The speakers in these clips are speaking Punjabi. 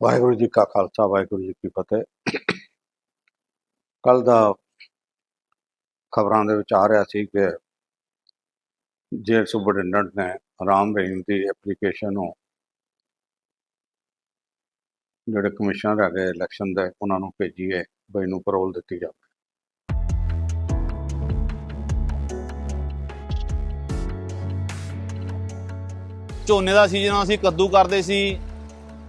ਵਾਹਿਗੁਰੂ ਜੀ ਕਾ ਖਾਲਸਾ, ਵਾਹਿਗੁਰੂ ਜੀ ਕੀ ਫਤਿਹ। ਕੱਲ ਦਾ ਖਬਰਾਂ ਦੇ ਵਿੱਚ ਆ ਰਿਹਾ ਸੀ ਕਿ ਜੇਲ੍ਹ ਸੁਪਰਡੈਂਟੈਂਟ ਨੇ ਆਰਾਮ ਰਹੀਮ ਦੀ ਐਪਲੀਕੇਸ਼ਨ ਨੂੰ ਜਿਹੜੇ ਕਮਿਸ਼ਨਰ ਹੈਗੇ ਇਲੈਕਸ਼ਨ ਦੇ, ਉਹਨਾਂ ਨੂੰ ਭੇਜੀ ਹੈ ਬਈ ਨੂੰ ਪਰੋਲ ਦਿੱਤੀ ਜਾਵੇ। ਝੋਨੇ ਦਾ ਸੀਜ਼ਨ ਅਸੀਂ ਕੱਦੂ ਕਰਦੇ ਸੀ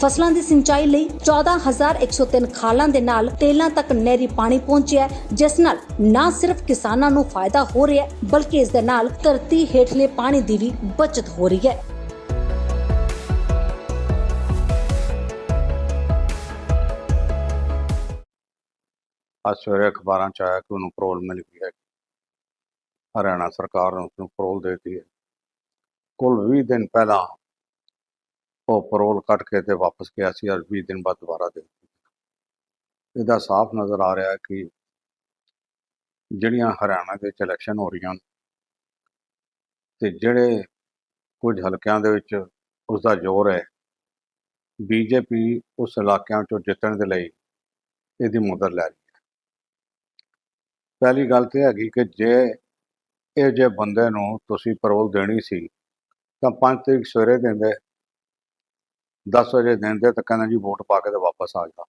ਫਸਲਾਂ ਦੀ ਸਿੰਚਾਈ ਲਈ 14103 ਖਾਲਾਂ ਦੇ ਨਾਲ ਟੇਲਾਂ ਤੱਕ ਨਹਿਰੀ ਪਾਣੀ ਪਹੁੰਚਿਆ ਜਿਸ ਨਾਲ ਨਾ ਸਿਰਫ ਕਿਸਾਨਾਂ ਨੂੰ ਫਾਇਦਾ ਹੋ ਰਿਹਾ ਬਲਕਿ ਇਸ ਦੇ ਨਾਲ ਧਰਤੀ ਹੇਠਲੇ ਪਾਣੀ ਦੀ ਵੀ ਬਚਤ ਹੋ ਰਹੀ ਹੈ। ਅੱਜ ਸਵੇਰੇ ਅਖਬਾਰਾਂ 'ਚ ਆਇਆ ਕਿ ਉਹਨੂੰ ਪਰੋਲ ਮਿਲ ਗਈ ਹੈ। ਹਰਿਆਣਾ ਸਰਕਾਰ ਨੇ ਉਸਨੂੰ ਪਰੋਲ ਦਿੱਤੀ ਹੈ। ਕੁੱਲ 20 ਦਿਨ ਪਹਿਲਾਂ ਉਹ ਪਰੋਲ ਕੱਟ ਕੇ ਤੇ ਵਾਪਸ ਗਿਆ ਸੀ ਔਰ 20 ਦਿਨ ਬਾਅਦ ਦੁਬਾਰਾ ਦੇ ਇਹਦਾ ਸਾਫ਼ ਨਜ਼ਰ ਆ ਰਿਹਾ ਕਿ ਜਿਹੜੀਆਂ ਹਰਿਆਣਾ ਦੇ ਵਿੱਚ ਇਲੈਕਸ਼ਨ ਹੋ ਰਹੀਆਂ ਹਨ ਤੇ ਜਿਹੜੇ ਕੁਝ ਹਲਕਿਆਂ ਦੇ ਵਿੱਚ ਉਸ ਦਾ ਜ਼ੋਰ ਹੈ, ਬੀਜੇਪੀ ਉਸ ਇਲਾਕਿਆਂ 'ਚੋਂ ਜਿੱਤਣ ਦੇ ਲਈ ਇਹਦੀ ਮਦਦ ਲੈ ਰਹੀ ਹੈ। ਪਹਿਲੀ ਗੱਲ ਤੇ ਹੈਗੀ ਕਿ ਜੇ ਇਹ ਜੇ ਬੰਦੇ ਨੂੰ ਤੁਸੀਂ ਪਰੋਲ ਦੇਣੀ ਸੀ, ਤਾਂ 5 ਤਰੀਕ ਸਵੇਰੇ ਦਿੰਦੇ 10 ਵਜੇ ਦਿਨ ਦੇ ਤਾਂ ਕਹਿੰਦਾ ਜੀ ਵੋਟ ਪਾ ਕੇ ਤੇ ਵਾਪਸ ਆ ਜਾ।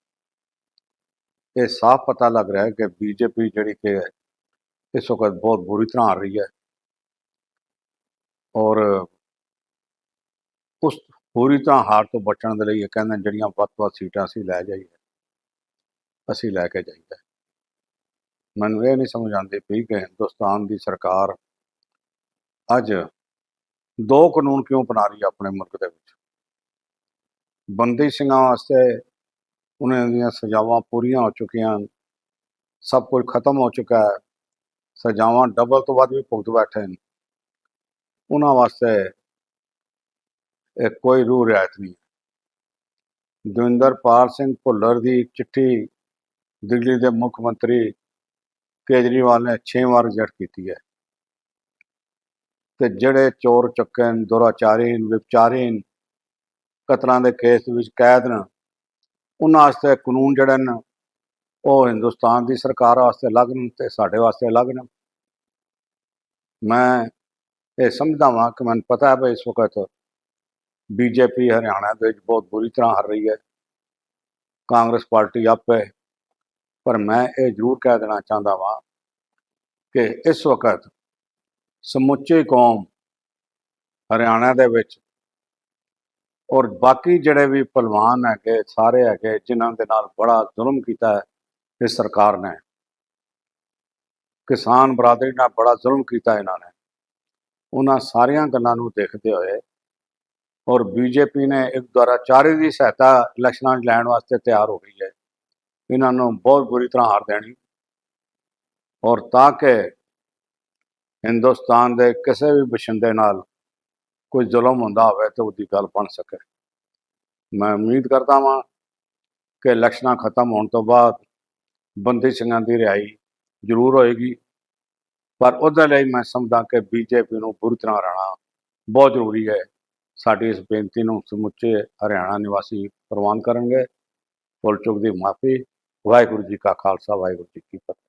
ਇਹ ਸਾਫ਼ ਪਤਾ ਲੱਗ ਰਿਹਾ ਹੈ ਕਿ ਬੀਜੇਪੀ ਜਿਹੜੀ ਕਿ ਹੈ, ਇਸ ਵਕਤ ਬਹੁਤ ਬੁਰੀ ਤਰ੍ਹਾਂ ਆ ਰਹੀ ਹੈ। ਔਰ ਉਸ ਪੂਰੀ ਤਰ੍ਹਾਂ ਹਾਰ ਤੋਂ ਬਚਣ ਦੇ ਲਈ ਇਹ ਕਹਿੰਦੇ ਜਿਹੜੀਆਂ ਵੱਧ ਵੱਧ ਸੀਟਾਂ ਅਸੀਂ ਲੈ ਜਾਈਏ, ਅਸੀਂ ਲੈ ਕੇ ਜਾਈਦਾ ਮੈਨੂੰ ਇਹ ਨਹੀਂ ਸਮਝ ਆਉਂਦੀ ਪਈ ਕਿ ਹਿੰਦੁਸਤਾਨ ਦੀ ਸਰਕਾਰ ਅੱਜ ਦੋ ਕਾਨੂੰਨ ਕਿਉਂ ਬਣਾ ਰਹੀ ਹੈ ਆਪਣੇ ਮੁਲਕ ਦੇ ਵਿੱਚ? ਬੰਦੀ ਸਿੰਘਾਂ ਵਾਸਤੇ ਉਹਨਾਂ ਦੀਆਂ ਸਜ਼ਾਵਾਂ ਪੂਰੀਆਂ ਹੋ ਚੁੱਕੀਆਂ ਹਨ। ਸਭ ਕੁਝ ਖਤਮ ਹੋ ਚੁੱਕਾ ਹੈ। ਸਜ਼ਾਵਾਂ ਡਬਲ ਤੋਂ ਵੱਧ ਵੀ ਭੁਗਤ ਬੈਠੇ ਨੇ ਉਹਨਾਂ ਵਾਸਤੇ ਇਹ ਕੋਈ ਰੂਹ ਰਿਆਇਤ ਨਹੀਂ ਦਵਿੰਦਰਪਾਲ ਸਿੰਘ ਭੁੱਲਰ ਦੀ ਚਿੱਠੀ ਦਿੱਲੀ ਦੇ ਮੁੱਖ ਮੰਤਰੀ ਕੇਜਰੀਵਾਲ ਨੇ 6 ਵਾਰ ਰਿਜੈਕਟ ਕੀਤੀ ਹੈ। ਤੇ ਜਿਹੜੇ ਚੋਰ ਚੱਕੇ ਨੇ ਦੁਰਾਚਾਰੀ ਨੇ ਵਿਚਾਰੀ ਨੇ ਕਤਲਾਂ ਦੇ ਕੇਸ ਵਿੱਚ ਕੈਦ ਨੇ। ਉਹਨਾਂ ਵਾਸਤੇ ਕਾਨੂੰਨ ਜਿਹੜੇ ਨੇ, ਉਹ ਹਿੰਦੁਸਤਾਨ ਦੀ ਸਰਕਾਰ ਵਾਸਤੇ ਅਲੱਗ ਨੇ ਤੇ ਸਾਡੇ ਵਾਸਤੇ ਅਲੱਗ ਨੇ। ਮੈਂ ਇਹ ਸਮਝਦਾ ਵਾਂ ਕਿ ਮੈਨੂੰ ਪਤਾ ਹੈ ਵੀ ਇਸ ਵਕਤ ਬੀਜੇਪੀ ਹਰਿਆਣਾ ਦੇ ਵਿੱਚ ਬਹੁਤ ਬੁਰੀ ਤਰ੍ਹਾਂ ਹਰ ਰਹੀ ਹੈ। ਕਾਂਗਰਸ ਪਾਰਟੀ ਆਪੇ ਪਰ ਮੈਂ ਇਹ ਜ਼ਰੂਰ ਕਹਿ ਦੇਣਾ ਚਾਹੁੰਦਾ ਵਾਂ ਕਿ ਇਸ ਵਕਤ ਸਮੁੱਚੀ ਕੌਮ ਹਰਿਆਣਾ ਦੇ ਵਿੱਚ ਔਰ ਬਾਕੀ ਜਿਹੜੇ ਵੀ ਪਹਿਲਵਾਨ ਹੈਗੇ, ਸਾਰੇ ਹੈਗੇ, ਜਿਨ੍ਹਾਂ ਦੇ ਨਾਲ ਬੜਾ ਜ਼ੁਲਮ ਕੀਤਾ ਹੈ ਇਸ ਸਰਕਾਰ ਨੇ। ਕਿਸਾਨ ਬਰਾਦਰੀ ਨਾਲ ਬੜਾ ਜ਼ੁਲਮ ਕੀਤਾ ਇਹਨਾਂ ਨੇ। ਉਹਨਾਂ ਸਾਰੀਆਂ ਗੱਲਾਂ ਨੂੰ ਦੇਖਦੇ ਹੋਏ ਔਰ ਬੀਜੇਪੀ ਨੇ ਇੱਕ ਦੁਆਰਾ ਚਾਰੇ ਦੀ ਸਹਾਇਤਾ ਇਲੈਕਸ਼ਨਾਂ 'ਚ ਲੈਣ ਵਾਸਤੇ ਤਿਆਰ ਹੋ ਗਈ ਹੈ। ਇਹਨਾਂ ਨੂੰ ਬਹੁਤ ਬੁਰੀ ਤਰ੍ਹਾਂ ਹਾਰ ਦੇਣੀ। ਔਰ ਤਾਂ ਕਿ ਹਿੰਦੁਸਤਾਨ ਦੇ ਕਿਸੇ ਵੀ ਬਸ਼ਿੰਦੇ ਨਾਲ ਕੋਈ ਜ਼ੁਲਮ ਹੁੰਦਾ ਹੋਵੇ ਤੇ ਉਹਦੀ ਗੱਲ ਬਣ ਸਕੇ। ਮੈਂ ਉਮੀਦ ਕਰਦਾ ਹਾਂ ਕਿ ਇਲੈਕਸ਼ਨਾਂ ਖਤਮ ਹੋਣ ਤੋਂ ਬਾਅਦ ਬੰਦੀ ਸਿੰਘਾਂ ਦੀ ਰਿਹਾਈ ਜ਼ਰੂਰ ਹੋਏਗੀ। ਪਰ ਉਹਦੇ ਲਈ ਮੈਂ ਸਮਝਦਾ ਕਿ ਬੀਜੇਪੀ ਨੂੰ ਪੂਰੀ ਤਰ੍ਹਾਂ ਰਹਿਣਾ ਬਹੁਤ ਜ਼ਰੂਰੀ ਹੈ। ਸਾਡੀ ਇਸ ਬੇਨਤੀ ਨੂੰ ਸਮੁੱਚੇ ਹਰਿਆਣਾ ਨਿਵਾਸੀ ਪ੍ਰਵਾਨ ਕਰਨਗੇ। ਭੁੱਲ ਚੁੱਕ ਦੀ ਮਾਫੀ। ਵਾਹਿਗੁਰੂ ਜੀ ਕਾ ਖਾਲਸਾ, ਵਾਹਿਗੁਰੂ ਜੀ ਕੀ ਫਤਿਹ।